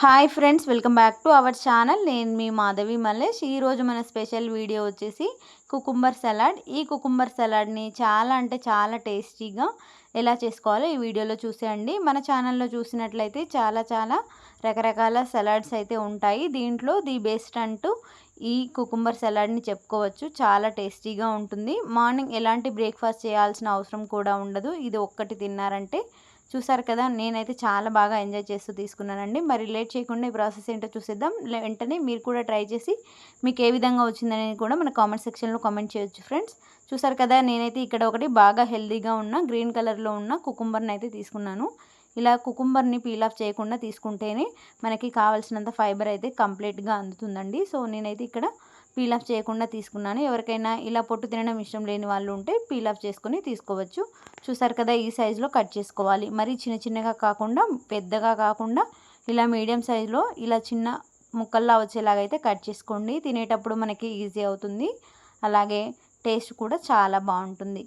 Hi friends welcome back to our channel నేను మీ మాధవి మల్లేష్. ఈరోజు మన స్పెషల్ వీడియో వచ్చేసి కుకుంబర్ సలాడ్ ఈ కుకుంబర్ సలాడ్ని చాలా అంటే చాలా టేస్టీగా ఎలా చేసుకోవాలో ఈ వీడియోలో చూసేయండి. మన ఛానల్లో చూసినట్లయితే చాలా చాలా రకరకాల సలాడ్స్ అయితే ఉంటాయి. దీంట్లో ది బెస్ట్ అంటూ ఈ కుకుంబర్ సలాడ్ని చెప్పుకోవచ్చు. చాలా టేస్టీగా ఉంటుంది. మార్నింగ్ ఎలాంటి బ్రేక్ఫాస్ట్ చేయాల్సిన అవసరం కూడా ఉండదు. ఇది ఒక్కటి తిన్నారంటే చూసారు కదా నేనైతే చాలా బాగా ఎంజాయ్ చేస్తూ తీసుకున్నానండి. మరి లేట్ చేయకుండా ఈ ప్రాసెస్ ఏంటో చూసేద్దాం. వెంటనే మీరు కూడా ట్రై చేసి మీకు ఏ విధంగా వచ్చిందనేది కూడా మన కామెంట్ సెక్షన్లో కామెంట్ చేయొచ్చు ఫ్రెండ్స్. చూసారు కదా నేనైతే ఇక్కడ ఒకటి బాగా హెల్దీగా ఉన్న గ్రీన్ కలర్లో ఉన్న కుకుంబర్ని అయితే తీసుకున్నాను. ఇలా కుకుంబర్ని పీల్ ఆఫ్ చేయకుండా తీసుకుంటేనే మనకి కావాల్సినంత ఫైబర్ అయితే కంప్లీట్గా అందుతుందండి. సో నేనైతే ఇక్కడ పీల్ ఆఫ్ చేయకుండా తీసుకున్నాను. ఎవరికైనా ఇలా పొట్టు తినడం ఇష్టం లేని వాళ్ళు ఉంటే పీల్ ఆఫ్ చేసుకొని తీసుకోవచ్చు. చూసారు కదా ఈ సైజులో కట్ చేసుకోవాలి. మరి చిన్న చిన్నగా కాకుండా పెద్దగా కాకుండా ఇలా మీడియం సైజులో ఇలా చిన్న ముక్కల్లా వచ్చేలాగైతే కట్ చేసుకోండి. తినేటప్పుడు మనకి ఈజీ అవుతుంది. అలాగే టేస్ట్ కూడా చాలా బాగుంటుంది.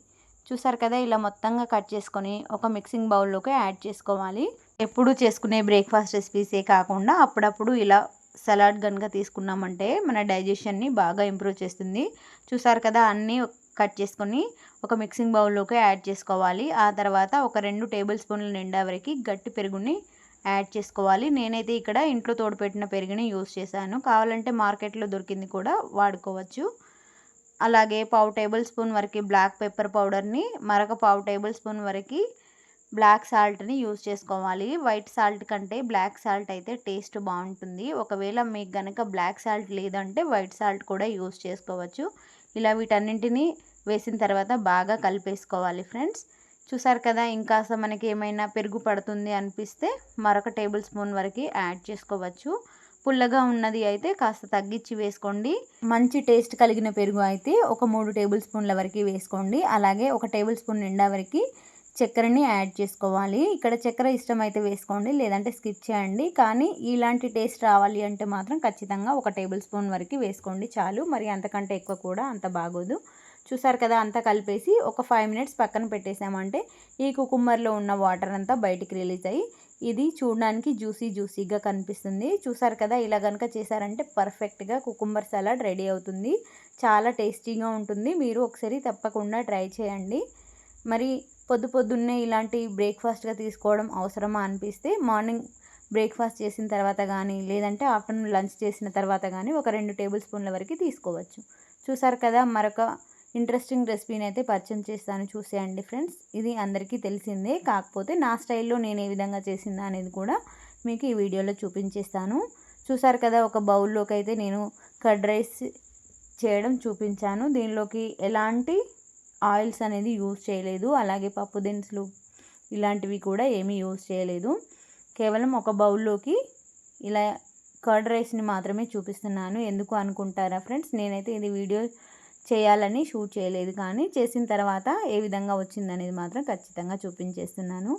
చూసారు కదా ఇలా మొత్తంగా కట్ చేసుకొని ఒక మిక్సింగ్ బౌల్లోకి యాడ్ చేసుకోవాలి. ఎప్పుడు చేసుకునే బ్రేక్ఫాస్ట్ రెసిపీసే కాకుండా అప్పుడప్పుడు ఇలా సలాడ్ కనుక తీసుకున్నామంటే మన డైజెషన్ని బాగా ఇంప్రూవ్ చేస్తుంది. చూసారు కదా అన్నీ కట్ చేసుకొని ఒక మిక్సింగ్ బౌల్లోకి యాడ్ చేసుకోవాలి. ఆ తర్వాత ఒక రెండు టేబుల్ స్పూన్ల నిండా వరకు గట్టి పెరుగుని యాడ్ చేసుకోవాలి. నేనైతే ఇక్కడ ఇంట్లో తోడుపెట్టిన పెరుగుని యూస్ చేశాను. కావాలంటే మార్కెట్లో దొరికింది కూడా వాడుకోవచ్చు. అలాగే పావు టేబుల్ స్పూన్ వరకు బ్లాక్ పెప్పర్ పౌడర్ని మరొక పావు టేబుల్ స్పూన్ వరకు బ్లాక్ సాల్ట్ని యూజ్ చేసుకోవాలి. వైట్ సాల్ట్ కంటే బ్లాక్ సాల్ట్ అయితే టేస్ట్ బాగుంటుంది. ఒకవేళ మీకు కనుక బ్లాక్ సాల్ట్ లేదంటే వైట్ సాల్ట్ కూడా యూజ్ చేసుకోవచ్చు. ఇలా వీటన్నింటినీ వేసిన తర్వాత బాగా కలిపేసుకోవాలి ఫ్రెండ్స్. చూసారు కదా ఇంకాస్త మనకి ఏమైనా పెరుగు పడుతుంది అనిపిస్తే మరొక టేబుల్ స్పూన్ వరకు యాడ్ చేసుకోవచ్చు. పుల్లగా ఉన్నది అయితే కాస్త తగ్గించి వేసుకోండి. మంచి టేస్ట్ కలిగిన పెరుగు అయితే ఒక మూడు టేబుల్ స్పూన్ల వరకు వేసుకోండి. అలాగే ఒక టేబుల్ స్పూన్ నిండా వరకు చక్కెరని యాడ్ చేసుకోవాలి. ఇక్కడ చక్కెర ఇష్టమైతే వేసుకోండి లేదంటే స్కిప్ చేయండి. కానీ ఇలాంటి టేస్ట్ రావాలి అంటే మాత్రం ఖచ్చితంగా ఒక టేబుల్ స్పూన్ వరకు వేసుకోండి చాలు. మరి అంతకంటే ఎక్కువ కూడా అంత బాగోదు. చూసారు కదా అంతా కలిపేసి ఒక ఫైవ్ మినిట్స్ పక్కన పెట్టేసామంటే ఈ కుకుమ్మర్లో ఉన్న వాటర్ అంతా బయటికి రిలీజ్ అయ్యి ఇది చూడడానికి జ్యూసీ జ్యూసీగా కనిపిస్తుంది. చూసారు కదా ఇలా కనుక చేశారంటే పర్ఫెక్ట్గా కుకుంబర్ సలాడ్ రెడీ అవుతుంది. చాలా టేస్టీగా ఉంటుంది. మీరు ఒకసారి తప్పకుండా ట్రై చేయండి. మరి పొద్దు పొద్దున్నే ఇలాంటి బ్రేక్ఫాస్ట్గా తీసుకోవడం అవసరమా అనిపిస్తే మార్నింగ్ బ్రేక్ఫాస్ట్ చేసిన తర్వాత కానీ లేదంటే ఆఫ్టర్నూన్ లంచ్ చేసిన తర్వాత కానీ ఒక రెండు టేబుల్ స్పూన్ల వరకు తీసుకోవచ్చు. చూసారు కదా మరొక ఇంట్రెస్టింగ్ రెసిపీని అయితే పరిచయం చేస్తాను చూసేయండి ఫ్రెండ్స్. ఇది అందరికీ తెలిసిందే కాకపోతే నా స్టైల్లో నేను ఏ విధంగా చేసిందా అనేది కూడా మీకు ఈ వీడియోలో చూపించేస్తాను. చూసారు కదా ఒక బౌల్లోకి అయితే నేను కర్డ్ రైస్ చేయడం చూపించాను. దీనిలోకి ఎలాంటి ఆయిల్స్ అనేది యూజ్ చేయలేదు. అలాగే పప్పు దినుసులు ఇలాంటివి కూడా ఏమీ యూజ్ చేయలేదు. కేవలం ఒక బౌల్లోకి ఇలా కర్డ్ రైస్ని మాత్రమే చూపిస్తున్నాను. ఎందుకు అనుకుంటారా ఫ్రెండ్స్? నేనైతే ఇది వీడియో చేయాలని షూట్ చేయలేదు. కానీ చేసిన తర్వాత ఏ విధంగా వచ్చిందనేది మాత్రం ఖచ్చితంగా చూపించేస్తున్నాను.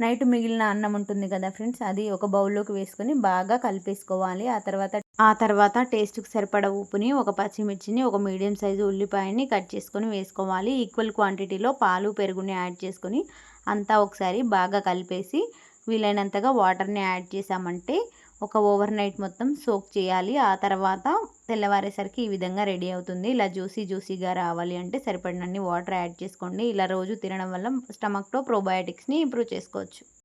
నైట్ మిగిలిన అన్నం ఉంటుంది కదా ఫ్రెండ్స్ అది ఒక బౌల్లోకి వేసుకొని బాగా కలిపేసుకోవాలి. ఆ తర్వాత ఆ తర్వాత టేస్ట్కి సరిపడ ఉప్పుని ఒక పచ్చిమిర్చిని ఒక మీడియం సైజు ఉల్లిపాయని కట్ చేసుకొని వేసుకోవాలి. ఈక్వల్ క్వాంటిటీలో పాలు పెరుగుని యాడ్ చేసుకొని అంతా ఒకసారి బాగా కలిపేసి వీలైనంతగా వాటర్ని యాడ్ చేసామంటే ఒక ఓవర్ నైట్ మొత్తం సోక్ చేయాలి. ఆ తర్వాత తెల్లవారేసరికి ఈ విధంగా రెడీ అవుతుంది. ఇలా జ్యూసీ జ్యూసీగా రావాలి అంటే సరిపడినన్ని వాటర్ యాడ్ చేసుకోండి. ఇలా రోజు తినడం వల్ల స్టమక్లో ప్రోబయాటిక్స్ని ఇంప్రూవ్ చేసుకోవచ్చు.